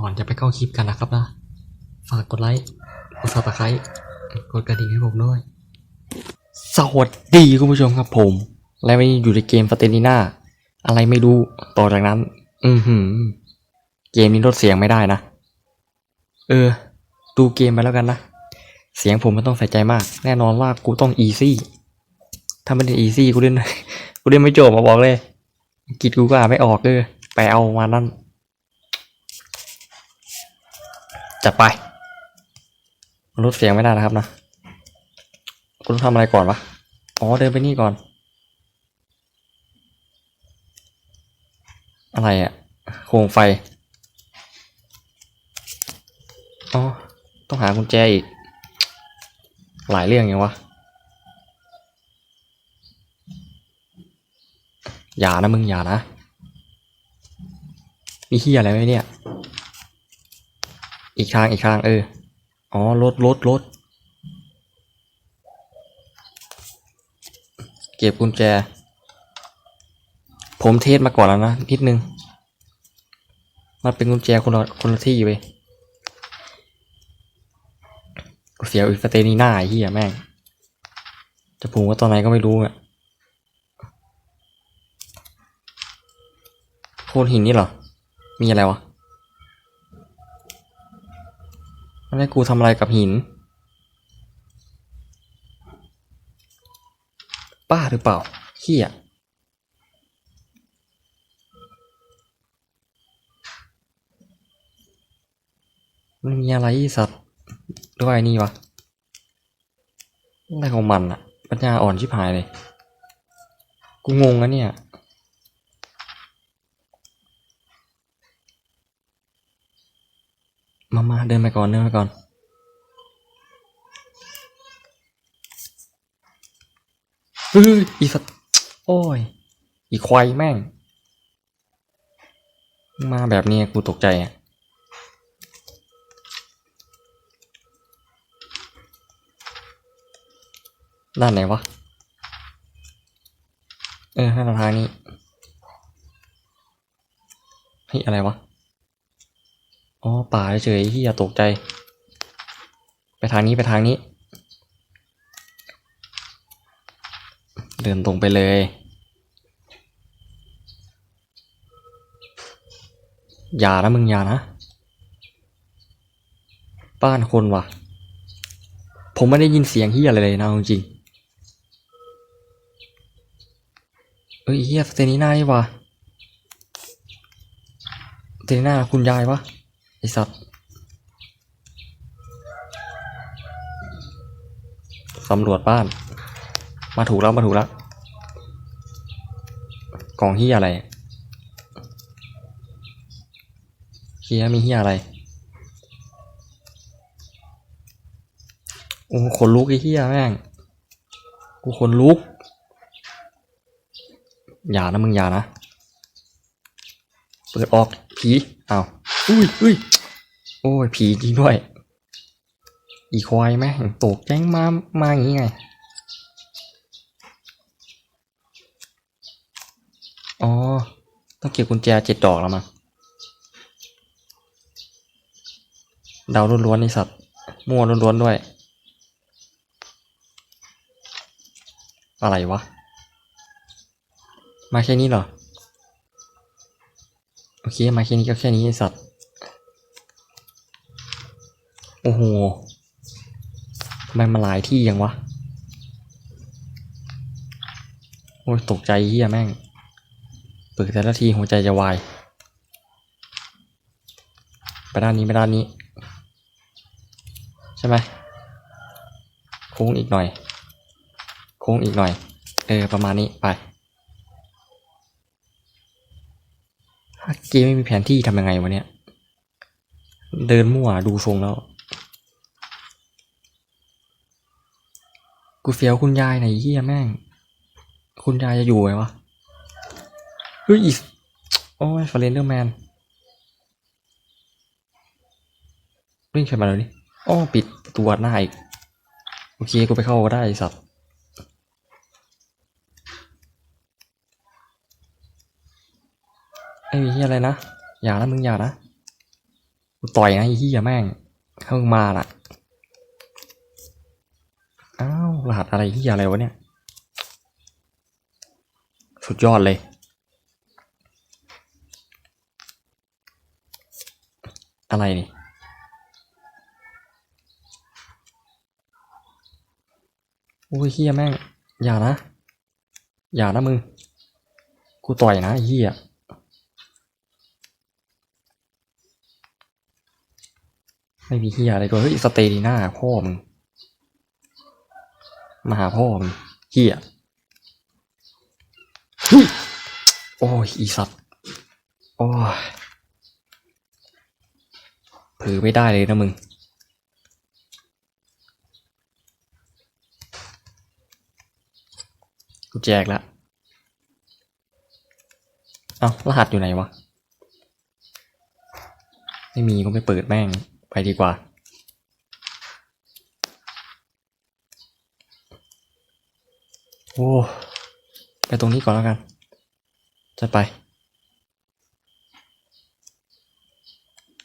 ก่อนจะไปเข้าคลิปกันนะครับนะ ฝากกดไลค์ กดซับสไครต์กดกระดิ่งให้ผมด้วย สวัสดีคุณผู้ชมครับผม และวันนี้อยู่ในเกมสเตนิน่าอะไรไม่รู้ ต่อจากนั้น อือหือ เกมนี้ลดเสียงไม่ได้นะ เออ ดูเกมไปแล้วกันนะ เสียงผมไม่ต้องใส่ใจมาก แน่นอนว่ากูต้องอีซี่ ถ้าไม่ได้อีซี่กูเล่น กูเล่นไม่จบมาบอกเลย กิจกูก็อ่านไม่ออกเออไปเอามานั่น จัดไปลดเสียงไม่ได้นะครับนะกูต้องทำอะไรก่อนวะอ๋อเดินไปนี่ก่อน อะไรอะ่ะโคมไฟอ๋อต้องหากุญแจอีก หลายเรื่องยังวะอย่านะมึงอย่านะมีเฮียอะไรไหมเนี่ย อีกทางอีกทางเออ อ๋อรถรถรถเก็บกุญแจ ผมเทสมาก่อนแล้วนะนิดนึง มันเป็นกุญแจคนละคนละที่เว้ยกูเสียอีกสเตนีหน้าไอ้เหี้ยแม่ง จะผูกว่าตอนไหนก็ไม่รู้อะโคนหินนี่เหรอ มีอะไรวะ มันให้กูทำอะไรกับหิน ป้าหรือเปล่าเฮียมันมีอะไรอีสัตว์ด้วยนี่วะอะไรของมันอะปัญญาอ่อนชิบหายเลย กูงงนะเนี่ย มามาเดินไปก่อนเดินไปก่อน เฮ้ยอีสัตโอ้ย อีควายแม่ง มาแบบนี้กูตกใจอะด้านไหนวะ เออห้าทางนี้ เฮ้ย อะไรวะ อ๋อป่าเฉยที่อย่าตกใจ ไปทางนี้ไปทางนี้ เดินตรงไปเลย อย่านะมึงอย่านะ บ้านคนว่ะ ผมไม่ได้ยินเสียงเฮียอะไรเลยนะจริงเอ้ยเฮียสเตนีน่านี่ว่ะสเตนีน่าคุณยายวะ ไอสัตว์สำรวจบ้าน มาถูกแล้วมาถูกแล้วกล่องเฮียอะไรเฮียมีเฮียอะไรโอ้ขนลุกไอ้เฮียแม่งกูขนลุก อย่านะมึงอย่านะ เปิดออกผีอ้าว อุ้ยอุ้ยโอ้ยผีจริงด้วย อีควายแม่งตกแจ้งมา มาอย่างงี้ไง อ๋อ ต้องเก็บกุญแจเจ็ดดอกแล้วมั้งเดาล้วนๆนี่สัตว์มั่วล้วนๆด้วย อะไรวะ มาแค่นี้เหรอ โอเค มาแค่นี้ก็แค่นี้สัตว์ โอ้โหทำไมมาหลายที่ยังวะ โอ้ยตกใจเฮียแม่งปิดแต่ละทีหัวใจจะวาย ไปด้านนี้ไปด้านนี้ ใช่ไหมโค้งอีกหน่อย โค้งอีกหน่อย เออ ประมาณนี้ไปถ้าเกมไม่มีแผนที่ทำยังไงวะเนี่ย เดินมั่วดูทรงแล้ว กูเฟียวคุณยายไหนเฮียแม่ง คุณยายจะอยู่ไหมวะ เฮ้ยอีสโอ้ยฟาเรนเดอร์แมนวิ่งขึ้นมาเลยดิอ้อปิดตูวัดหน้าอีก โอเค กูไปเข้าก็ได้สัตว์ไอ้เฮียอะไรนะ อย่านะมึงอย่านะ กูต่อยนะไอ้เหี้ยแม่งเพิ่งมาน่ะ อ้าวรหัสอะไรเหี้ยอะไรวะเนี่ย สุดยอดเลย อะไรนี่โอ้ยเฮียแม่ง อย่านะ อย่านะมึง กูต่อยนะเฮียไม่มีเฮียอะไรด้วยเฮ้ยสเตดีน่าพ่อมึง มาหาพ่อมึงเฮียเฮ้ยโอ้ยอีสัตว์โอ้ยเผือไม่ได้เลยนะมึง กูแจกแล้วเอารหัสอยู่ไหนวะ ไม่มีก็ไม่เปิดแม่ง ไปดีกว่า โอ้ไปตรงนี้ก่อนแล้วกัน จะไป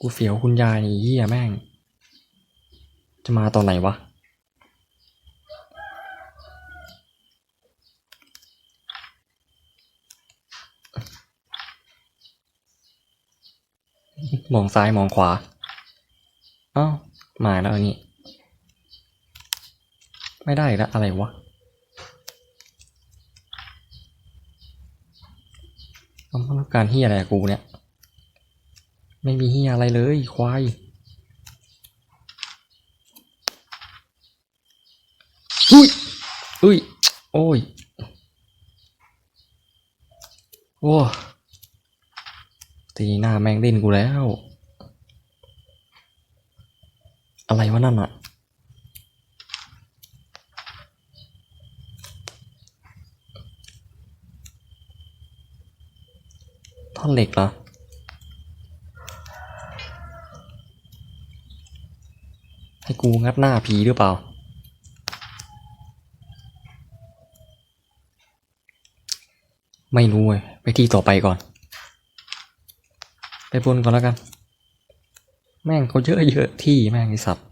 กูเสียวคุณยายนี่เหี้ยแม่ง จะมาตอนไหนวะ มองซ้ายมองขวา อ้าว มาแล้วนนี้ไม่ได้แล้วอะไรวะ ต้องต้องการเฮียอะไรกูเนี่ย ไม่มีเฮียอะไรเลยควายอุ้ยอุ้ย โอ้ย โอ้ ตีหน้าแมงเล่นกูแล้ว อะไรวะนั่นอะ ท่อนเหล็กเหรอให้กูงัดหน้าผีหรือเปล่า ไม่รู้เว้ยไปที่ต่อไปก่อน ไปบนก่อนแล้วกัน แม่งเขาเยอะเยอะที่แม่งไอสัตว์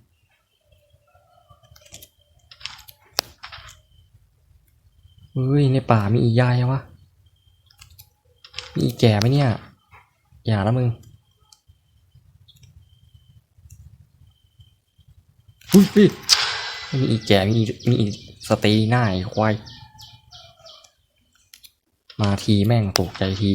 เฮ้ย ในป่ามีอีกยายวะ มีอีกแก่ไหมเนี่ย อย่านะมึงอุ้ยมีอีกแก่มีมีอีกสเตย์หน้าไอ้ควายมาทีแม่งตกใจที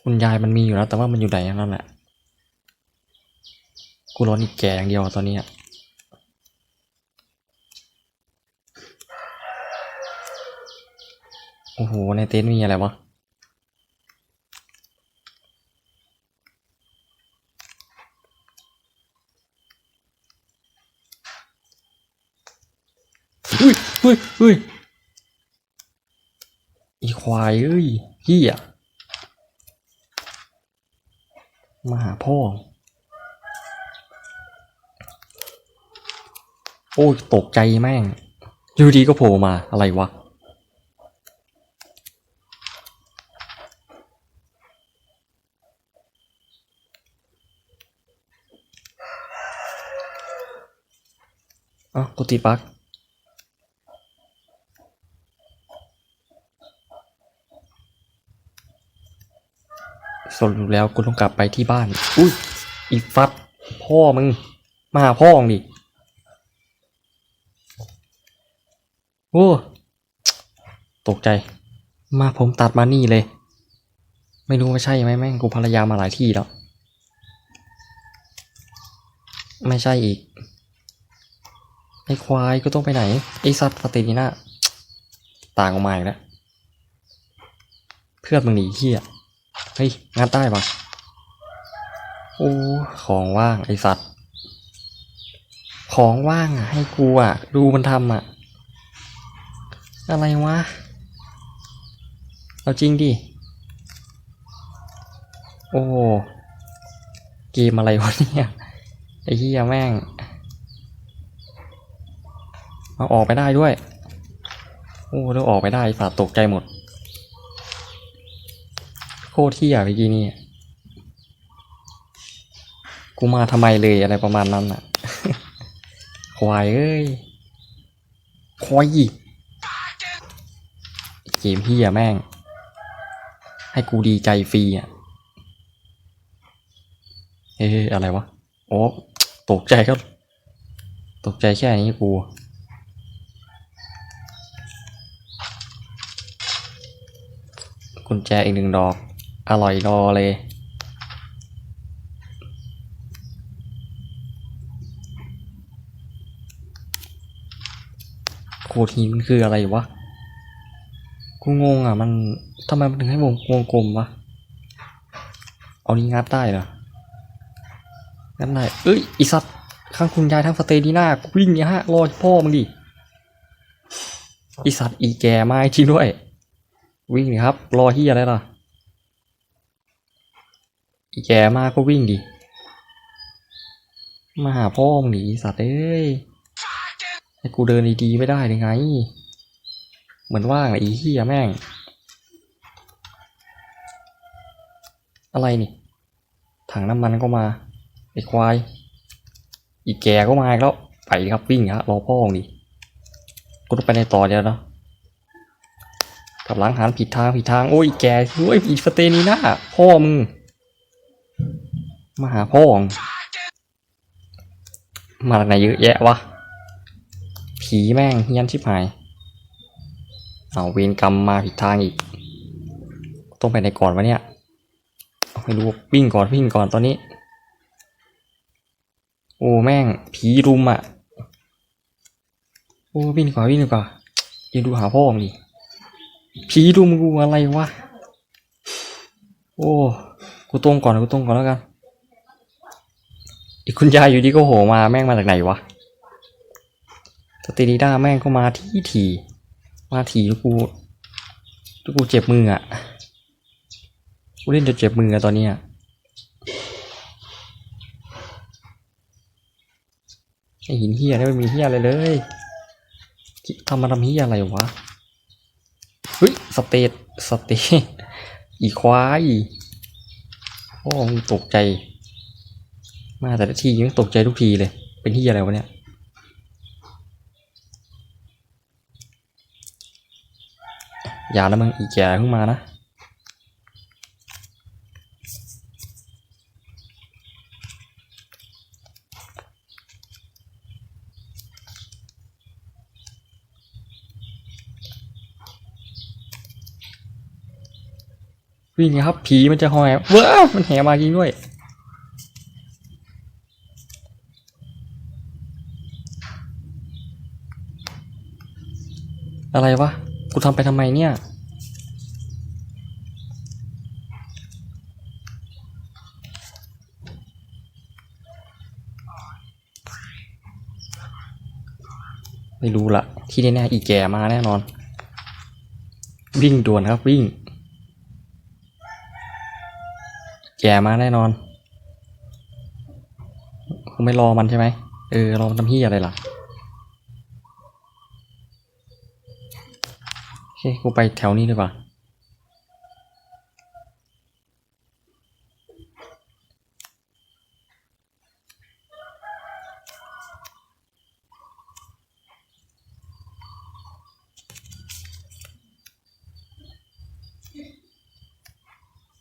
คุณยายมันมีอยู่แล้ว แต่ว่ามันอยู่ไหนนั่นแหละ กูร้อนอีกแก่อย่างเดียวตอนนี้อะ โอ้โห ในเต็นท์มีอะไรวะ อุ้ยอุ้ยอุ้ยอีควายเอ้ยเฮียมาหาพ่อ โอ้ยตกใจแม่งอยู่ดีก็โผล่มาอะไรวะ เอ้ากูติปักสรุปแล้วกูต้องกลับไปที่บ้าน อุ้ย อีฟัด พ่อมึง มาหาพ่อมึงดิ โอ้ ตกใจ มาผมตัดมานี่เลย ไม่รู้ว่าใช่ไหมแม่งกูภรรยามาหลายที่แล้ว ไม่ใช่อีก อ้ควายก็ต้องไปไหน ไอ้สัตว์สเตนีน่าต่างออกมาอีกแล้วเพื่อนมึงหนีเหี้ยเฮ้ยงานใต้ปะโอ้ของว่างไอสัตว์ ของว่างอะ ให้กูอะ ดูมันทำอะ อะไรวะ เอาจริงดิ โอ้เกมอะไรวะเนี่ย ไอเหี้ยแม่ง เอาออกไปได้ด้วย โอ้แล้วออกไปได้ฝาตกใจหมด โคตรที่อะเมื่อกี้นี่กูมาทำไมเลยอะไรประมาณนั้นอะ ควายเอ้ย ควายเกมเฮียแม่ง ให้กูดีใจฟรีอะเฮ้ยอะไรวะ โอ้ตกใจครับ ตกใจแค่นี้กู กุญแจอีกหนึ่งดอก อร่อยรอเลยโคทีมันคืออะไรวะ กูงงอะมันทำไมมันถึงให้วงวงกลมวะ เอานี้งัดได้เหรอ งัดได้ เอ้ยอีสัตว์ข้างคุณยายทั้งสเตดีน่ากูวิ่งเนี่ยฮะรอพ่อมึงดิอีสัตว์อีแกมาจริงด้วย วิ่งดิครับ รอที่อะไรล่ะอีแกมากก็วิ่งดิ มาหาพ่อมึงดิอีสัตว์เอ้ยให้กูเดินดีๆไม่ได้ยังไง เหมือนว่างอะอีเหี้ยแม่ง อะไรนี่ ถังน้ำมันก็มาไอ้ควาย อีแกก็มาอีกแล้ว ไปครับวิ่งฮะรอพ่อมึงดิ กูต้องไปในต่อเดียวเนาะ กลับหล้างหันผิดทางผิดทางโอ้ยแกโอ้ยอีสเตนีน่าพ่อมึงมาหาพ่อมึงมาจากไหนเยอะแยะวะผีแม่งเฮี้ยนชิบหายเอาเวรกรรมมาผิดทางอีก ต้องไปไหนก่อนวะเนี่ยเอาไม่รู้วิ่งก่อนวิ่งก่อนตอนนี้ โอ้แม่งผีรุมอะ โอ้วิ่งกว่าวิ่งกว่ายืนดูหาพ่อมึงดิ ผีรุมกูอะไรวะ โอ้ กูตรงก่อนกูตรงก่อนแล้วกัน อีกคุณยายอยู่ดีก็โหมาแม่งมาจากไหนวะสเตดีด้าแม่งก็มาที่ทีมาทีแล้วกูแล้วกูเจ็บมืออะ กูเล่นจนเจ็บมืออะตอนเนี้ยไอหินเฮียนี่มันมีเฮียอะไรเลยทำมาทำเฮียอะไรวะ ฮ้ย สเตตสเตตอีควายโอ้มึงตกใจ มาแต่ละทียังตกใจทุกทีเลย เป็นที่อะไรวะเนี่ย อย่านะมึงอีแก่เพิ่งมานะ วิ่งครับ ผีมันจะหอยเว้ามันแหมาจริงด้วย อะไรวะ กูทำไปทำไมเนี่ยไม่รู้ละที่แน่ๆอีแก่มาแน่นอน วิ่งด่วนครับวิ่ง แก่มาแน่นอนคงไม่รอมันใช่ไหมเออ รอมันทำเฮียอะไรล่ะโอเคกูไปแถวนี้ดีกว่า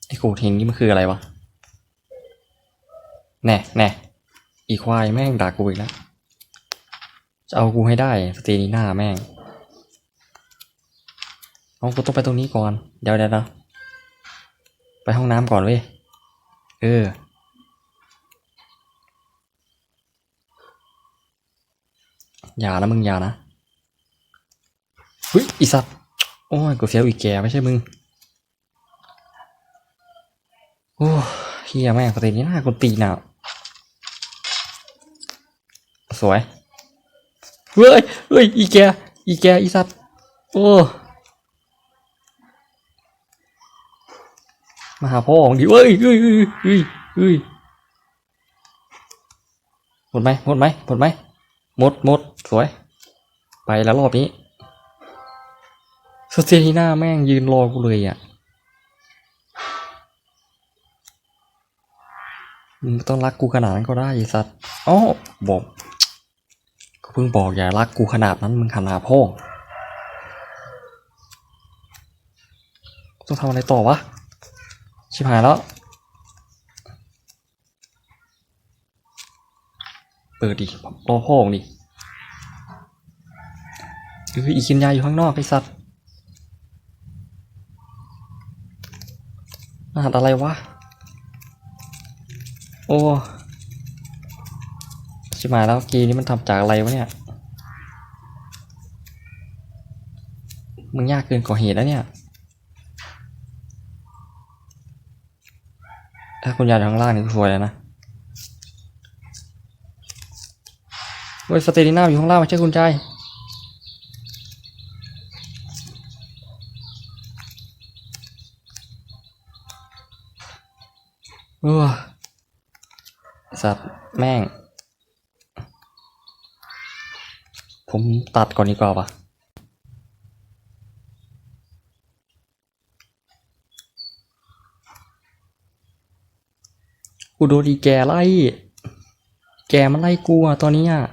ไอ้โขดหินนี่มันคืออะไรวะ แน่แน่อีควายแม่งด่ากูอีกแล้ว จะเอากูให้ได้สเตนีน่าแม่ง เอากูต้องไปตรงนี้ก่อนเดี๋ยวเดี๋ยวเดี๋ยวไปห้องน้ำก่อนเว้ย เออ อย่านะมึงอย่านะเฮ้ยอีสัตว์ โอ้ยกูเสียวอีกแกไม่ใช่มึง โอ้เฮียแม่งสเตนีน่ากูตีหนาว สวย เฮ้ยเฮ้ย อีแก อีแก อีสัตว์ โอ้ มาหาพ่อของดิเฮ้ยเฮ้ยเฮ้ยเฮ้ยเฮ้ยหมดไหมหมดไหมหมดไหมหมดหมดสวย ไปแล้วรอบนี้สเตนีน่าแม่งยืนรอกูเลยอะมึงต้องรักกูขนาดนั้นก็ได้สัตว์อ๋อบอก เพิ่งบอกอย่ารักกูขนาดนั้นมึงขนาดพ่อต้องทำอะไรต่อวะ ชิบหายแล้ว เปิดดิรอพ่องดิเอออีกินยาอยู่ข้างนอกไอ้สัตว์รหัสอะไรวะ โอ้ ชิบหาแล้วกีนี้มันทำจากอะไรวะเนี่ย มึงยากเกินก่อเหตุแล้วเนี่ย ถ้าคุณยายอยู่ข้างล่างนี่สวยแล้วนะเฮ้ยสเตติน่าอยู่ข้างล่างไม่ใช่คุณใจายเออสัตว์แม่ง ผมตัดก่อนดีกว่าปะกูโดนอีแกไล่ แกมันไล่กูอะตอนนี้อะ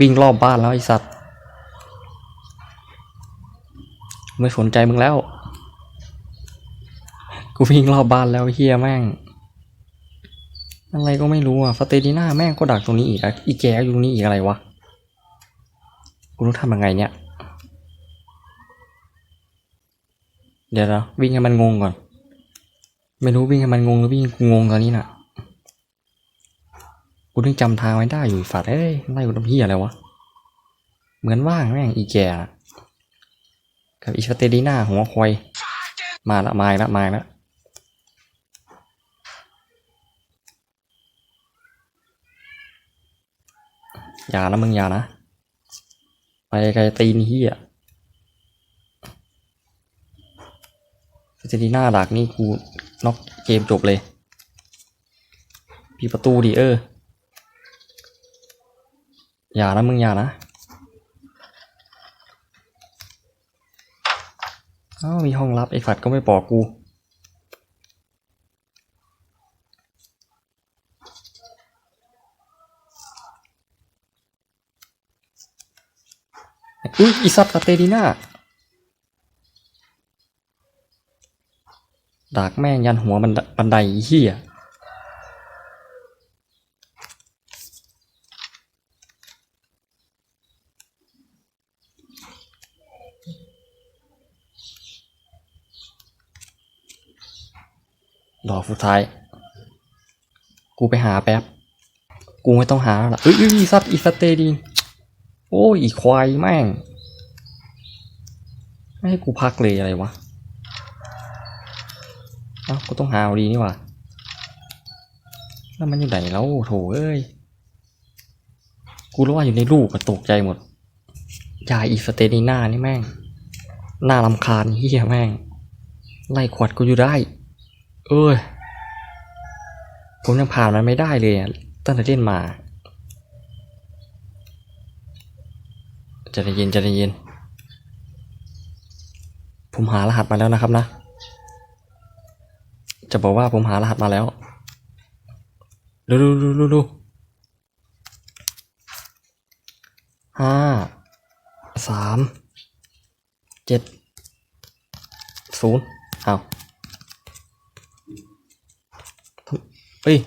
วิ่งรอบบ้านแล้วไอสัตว์ ไม่สนใจมึงแล้ว กูวิ่งรอบบ้านแล้วเฮียแม่ง อะไรก็ไม่รู้อะสเตดีน่าแม่งก็ดักตรงนี้อีกอะอีแกอยู่ตรงนี้อีกอะไรวะ กูต้องทำยังไงเนี่ย เดี๋ยวนะวิ่งให้มันงงก่อน ไม่รู้วิ่งให้มันงงหรือวิ่งกูงงตอนนี้น่ะ กูต้องจำทางไว้ได้อยู่ฝัดเอ้ยไล่กูทำเพี้ยอะไรวะ เหมือนว่างแม่งอีแกะกับอีสเตดีน่าหัวควายมาละมาละมาละ อย่านะมึงอย่านะ ไปไกลตีนเฮียสเตดีน่าดักนี่กูน็อกเกมจบเลยปีประตูดิเออ อย่านะมึงอย่านะอ้ามีห้องลับไอ้ฝัดก็ไม่บอกกู อุ้ยอีสัตคาเตดีน่าดากแม่งยันหัวมันบันไดเฮียดอกสุดท้าย กูไปหาแป๊บ กูไม่ต้องหาแล้วล่ะเอ้ยเอ้ยอีสัตอีสเตดีนโอ้ยอีควายแม่ง ไม่ให้กูพักเลยอะไรวะเอ้ากูต้องหาเอาดีนี่ว่าแล้วมันอยู่ไหนแล้วโถเอ้ย กูรู้ว่าอยู่ในรูปอะตกใจหมด ยาอีสเตนีน่านี่แม่ง น่ารำคาญเฮียแม่ง ไล่ขวดกูอยู่ได้ เอ้ย ผมยังผ่านมันไม่ได้เลยอะตั้งแต่เล่นมา จะได้ย็นจะได้ย็น ผมหารหัสมาแล้วนะครับนะ จะบอกว่าผมหารหัสมาแล้วดูดูดูดูดูห้าสามเจ็ดศูนย์เอาเฮ้ย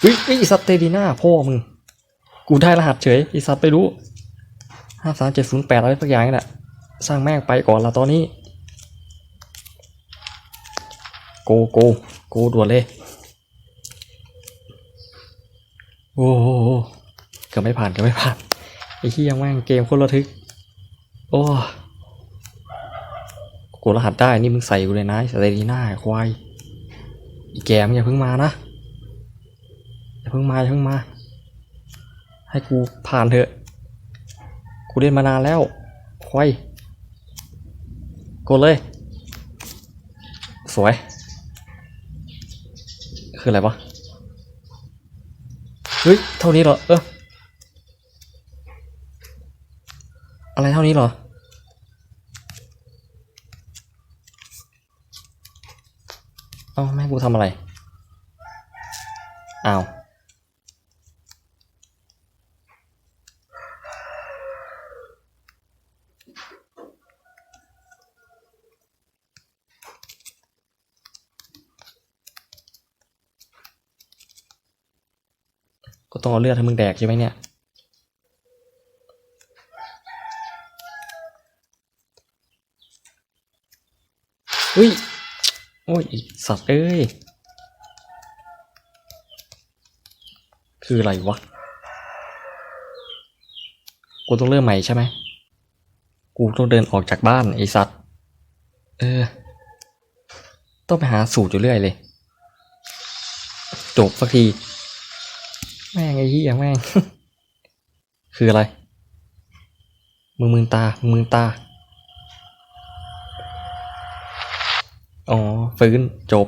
เฮ้ยไอสัตว์เตดีน่าพ่อมึง กูได้รหัสเฉยไอสัตว์ไปรู้ห้าสามเจ็ดศูนย์แปดอะไรสักอย่างนี่แหละ สร้างแม่งไปก่อนละตอนนี้โกโกโกด่วนเลยโอ้โหเกือบไม่ผ่านเกือบไม่ผ่านไอ้ที่ยังแม่งเกมโคนระทึก โอ้กูรหัสได้นี่มึงใส่กูเลยนะสเตดีน่าควายอีแกมอย่าเพิ่งมานะอย่าเพิ่งมาอย่าเพิ่งมา ให้กูผ่านเถอะกูเล่นมานานแล้วควาย กดเลย สวย คืออะไรวะ เฮ้ย เท่านี้เหรอ เอออะไรเท่านี้เหรอ เอ้าแม่กูทำอะไร อ้าว เอาเลือดให้มึงแดกใช่ไหมเนี่ยอุ้ย โอ้ยสัตว์เอ้ย คืออะไรวะ กูต้องเริ่มใหม่ใช่ไหม กูต้องเดินออกจากบ้านไอ้สัตว์ เออ ต้องไปหาสูตรอยู่เรื่อยเลย จบสักที แม่งไอ้เหี้ยแม่ง คืออะไรมึงมึงตามึงมึงตา อ๋อ ฟื้น จบ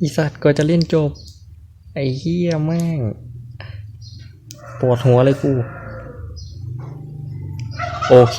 อีสัตว์ก็จะเล่นจบ ไอ้เหี้ยแม่ง ปวดหัวเลยกู โอเค